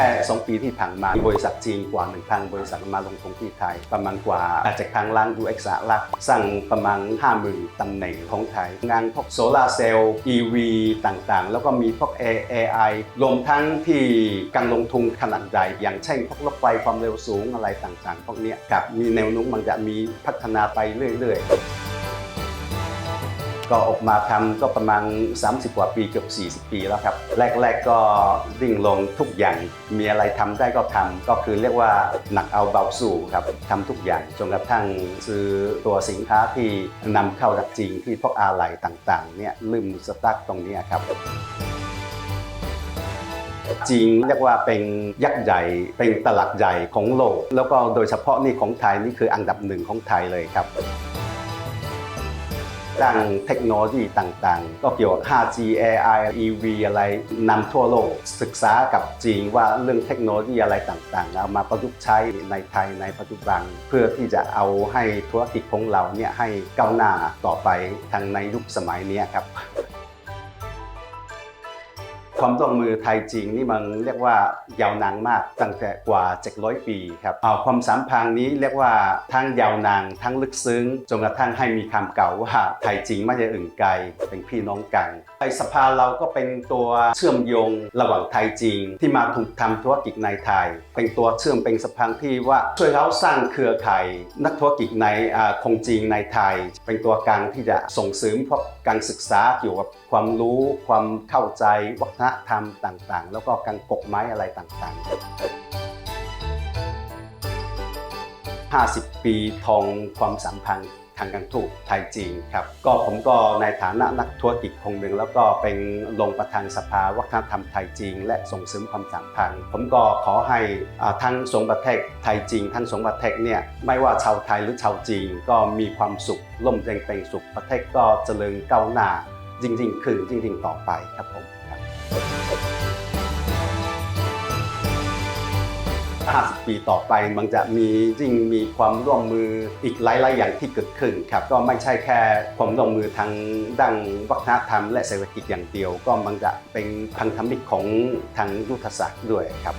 ค่2ปีที่ผ่านมามีบริษัทจีนกว่า 1,000 บริษัทมาลงทุนที่ไทย ประมาณกว่าอาจจะครั้งล้าน UX ลักสร้างประมาณ 50,000ตำแหน่งของไทย งานพวกโซลาเซลล์ EV ต่างๆ แล้วก็มีพวก AI รวมทั้งที่การลงทุนขนาดใหญ่อย่างเช่นพวกรถไฟความเร็วสูงอะไรต่างๆ พวกนี้ยครับมีแนวโน้มมันจะมีพัฒนาไปเรื่อยๆ ก็ออกมาทำก็ประมาณ 30 กว่าปีเกือบ 40 ปีแล้วครับ แรก ๆก็ดิ่งลงทุกอย่าง มีอะไรทำได้ก็ทำก็คือเรียกว่าหนักเอาเบาสู่ครับทำทุกอย่างจนกระทั่งซื้อตัวสินค้าที่นำเข้าจากจีนที่พวกอาไหล่ต่างๆเนี่ยลืมสตั๊กตรงนี้ครับจีนเรียกว่าเป็นยักษ์ใหญ่เป็นตลาดใหญ่ของโลก แล้วก็โดยเฉพาะนี่ของไทยนี่คืออันดับหนึ่งของไทยเลยครับ ด้านเทคโนโลยีต่างๆ ก็เกี่ยวกับ 5G AI EV อะไรนำทั่วโลก ศึกษากับจีนว่าเรื่องเทคโนโลยีอะไรต่างๆ เอามาประยุกต์ใช้ในไทยในปัจจุบัน เพื่อที่จะเอาให้ธุรกิจของเราเนี่ยให้ก้าวหน้าต่อไปทางในยุคสมัยนี้ครับ ความร่วมมือไทยจีนนี่มันเรียกว่ายาวนานมากตั้งแต่กว่า 700 ปีครับเอาความสัมพันธ์นี้เรียกว่าทั้งยาวนานทั้งลึกซึ้งจนกระทั่งให้มีคำเก่าว่าไทยจีนไม่ใช่อื่นไกลเป็นพี่น้องกันไทยสภาเราก็เป็นตัวเชื่อมโยงระหว่างไทยจีนที่มาถูกทำธุรกิจในไทย เป็นตัวเชื่อมเป็นสะพานที่ว่าช่วยเราสร้างเครือข่ายนักธุรกิจในอ่าคงจีนในไทย เป็นตัวกลางที่จะส่งเสริมพวกการศึกษาเกี่ยวกับความรู้ความเข้าใจวัฒนธรรมต่างๆ แล้วก็การกฎหมายอะไรต่างๆ 50 ปีทองความสัมพันธ์ทางการทูตไทยจีนครับ ก็ผมก็ในฐานะนักธุรกิจคนหนึ่งแล้วก็เป็นรองประธานสภาวัฒนธรรมไทยจีนและส่งเสริมความสัมพันธ์ ผมก็ขอให้ทั้งสองประเทศไทยจีนทั้งสองประเทศเนี่ยไม่ว่าชาวไทยหรือชาวจีนก็มีความสุขร่มเย็นเป็นสุขประเทศก็เจริญก้าวหน้าจริงๆขึ้นจริงๆ ต่อไปครับผมครับ 50 ปีต่อไปมันจะมีจริงมีความร่วมมืออีกหลาย ๆ อย่างที่เกิดขึ้นครับก็ไม่ใช่แค่ความร่วมมือทางด้านวัฒนธรรม และเศรษฐกิจอย่างเดียว ก็มันจะเป็นพันธมิตรของทางยุทธศาสตร์ด้วยครับ